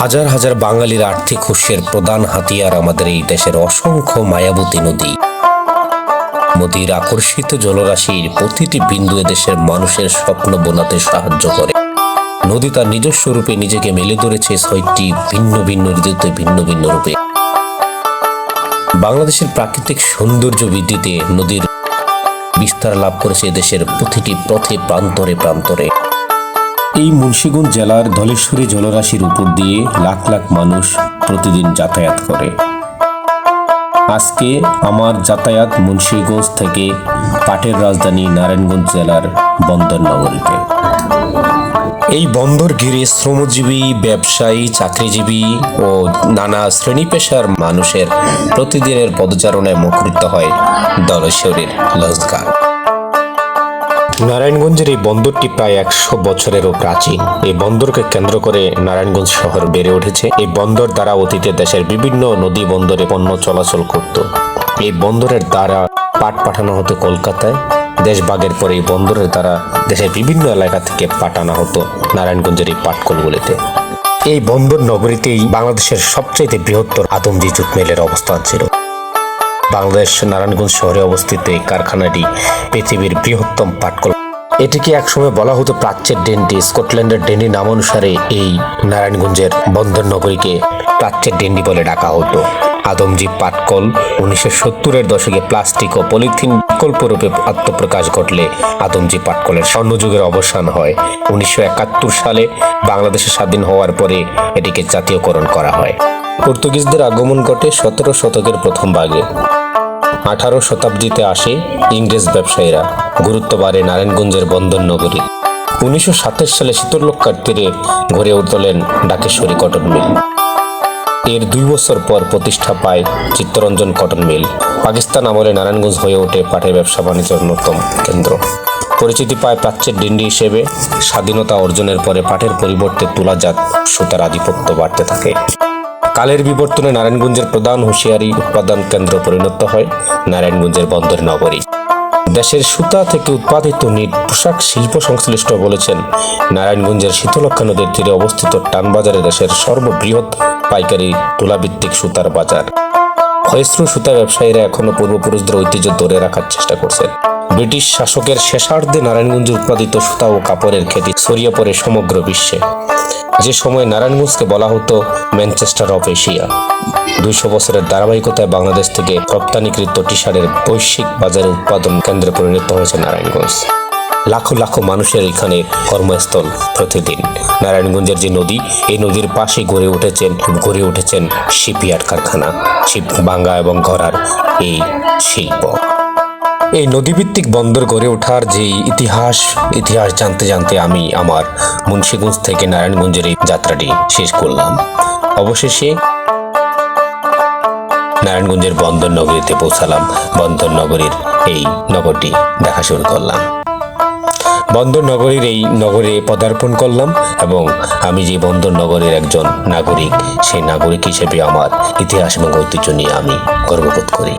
হাজার হাজার বাঙালির আর্থিক উৎসের প্রধান হাতিয়ার আমাদের এই দেশের অসংখ্য মায়াবতী নদী। নদীর আকর্ষিত জলরাশির প্রতিটি বিন্দু দেশের মানুষের স্বপ্ন বোনাতে সাহায্য করে। নদী তার নিজস্ব রূপে নিজেকে মেলে ধরেছে ছয়টি ভিন্ন ভিন্ন ঋতুতে ভিন্ন ভিন্ন রূপে। বাংলাদেশের প্রাকৃতিক সৌন্দর্য বৃদ্ধিতে নদীর বিস্তার লাভ করেছে দেশের প্রতিটি পথে, প্রান্তরে প্রান্তরে। এই মুন্সিগঞ্জ জেলার ধলেশ্বরী জলরাশির উপর দিয়ে লাখ লাখ মানুষ প্রতিদিন যাতায়াত করে। আজকে আমার যাতায়াত মুন্সিগঞ্জ থেকে পাটের রাজধানী নারায়ণগঞ্জ জেলার বন্দর নগরীতে। এই বন্দর ঘিরে শ্রমজীবী, ব্যবসায়ী, চাকরিজীবী ও নানা শ্রেণি পেশার মানুষের প্রতিদিনের পদচারণায় মুখরিত হয় দলেশ্বরীর লজগার নারায়ণগঞ্জের এই বন্দরটি প্রায় একশো বছরেরও প্রাচীন। এই বন্দরকে কেন্দ্র করে নারায়ণগঞ্জ শহর বেড়ে উঠেছে। এই বন্দর দ্বারা অতীতে দেশের বিভিন্ন নদী বন্দরে পণ্য চলাচল করত। এই বন্দরের দ্বারা পাট পাঠানো হতো কলকাতায়। দেশভাগের পরে এই বন্দরের দ্বারা দেশের বিভিন্ন এলাকা থেকে পাঠানো হতো নারায়ণগঞ্জের এই পাটকলগুলিতে। এই বন্দর নগরীতেই বাংলাদেশের সবচাইতে বৃহত্তর আদমজি জুট মিলের অবস্থান ছিল। বাংলাদেশ নারায়ণগঞ্জ শহরে অবস্থিত এই কারখানাটি পৃথিবীর বৃহত্তম পাটকল এটিকে একসময় বলা হতো প্রাচ্যের ডেন্ডি স্কটল্যান্ডের ডেন্ডি নাম অনুসারে এই নারায়ণগঞ্জের বন্দর নগরীকে প্রাচ্যের ডেন্ডি বলে ডাকা হতো। আদমজি পাটকল উনিশশো সত্তরের দশকে প্লাস্টিক ও পলিথিন বিকল্প রূপে আত্মপ্রকাশ ঘটলে আদমজি পাটকলের স্বর্ণযুগের অবসান হয়। উনিশশো একাত্তর সালে বাংলাদেশের স্বাধীন হওয়ার পরে এটিকে জাতীয়করণ করা হয়। পর্তুগিজদের আগমন ঘটে সতেরো শতকের প্রথম ভাগে। আঠারো শতাব্দীতে আসে ইংরেজ ব্যবসায়ীরা। গুরুত্ব বাড়ে নারায়ণগঞ্জের বন্দর নগরী। উনিশশো সাতাশ সালে শীতলক্ষার তীরে গড়ে উঠলেন ডাকেশ্বরী কটন মিল। এর দুই বছর পর প্রতিষ্ঠা পায় চিত্তরঞ্জন কটন মিল। পাকিস্তান আমলে নারায়ণগঞ্জ হয়ে ওঠে পাটের ব্যবসা বাণিজ্যের অন্যতম কেন্দ্র। পরিচিতি পায় প্রাচ্যের ডিন্ডি হিসেবে। স্বাধীনতা অর্জনের পরে পাটের পরিবর্তে তুলাজাত সুতার আধিপত্য বাড়তে থাকে। কালের বিবর্তনে নারায়ণগঞ্জের প্রধান হুঁশিয়ারি উৎপাদন কেন্দ্র পরিণত হয় নারায়ণগঞ্জের বন্দর নগরী। দেশের সুতা থেকে উৎপাদিত নিট পোশাক শিল্প সংশ্লিষ্ট বলেছেন, নারায়ণগঞ্জের শীতলক্ষা নদীর তীরে অবস্থিত টানবাজারে দেশের সর্ববৃহৎ পাইকারি তুলাভিত্তিক সুতার বাজার। ক্ষয়শ্রু সুতা ব্যবসায়ীরা এখনও পূর্বপুরুষদের ঐতিহ্য ধরে রাখার চেষ্টা করছেন। ব্রিটিশ শাসকের শেষার্ধে নারায়ণগঞ্জে উৎপাদিত সুতা ও কাপড়ের খ্যাতি ছড়িয়ে পড়ে সমগ্র বিশ্বে। যে সময় নারায়ণগঞ্জকে বলা হতো ম্যানচেস্টার অফ এশিয়া। দুইশো বছরের ধারাবাহিকতায় বাংলাদেশ থেকে রপ্তানিকৃত টি শার্টের বৈশ্বিক বাজারে উৎপাদন কেন্দ্রে পরিণত হয়েছে নারায়ণগঞ্জ। লাখো লাখো মানুষের এখানে কর্মস্থল প্রতিদিন। নারায়ণগঞ্জের যে নদী, এই নদীর পাশে গড়ে উঠেছেন গড়ে উঠেছেন শিপইয়ার্ড কারখানা, শিপ বাঙ্গা এবং ঘরার এই শিল্প। এই নদীভিত্তিক বন্দর গড়ে ওঠার যে ইতিহাস ইতিহাস জানতে জানতে আমি আমার মুন্সিগঞ্জ থেকে নারায়ণগঞ্জের এই যাত্রাটি শেষ করলাম। অবশেষে নারায়ণগঞ্জের বন্দর নগরীতে পৌঁছালাম, বন্দর নগরীর এই নগরটি দেখা শুরু করলাম। বন্দর নগরীর এই নগরে পদার্পণ করলাম এবং আমি যে বন্দর নগরের একজন নাগরিক, সেই নাগরিক হিসেবে আমার ইতিহাস এবং ঐতিহ্য নিয়ে আমি গর্ববোধ করি।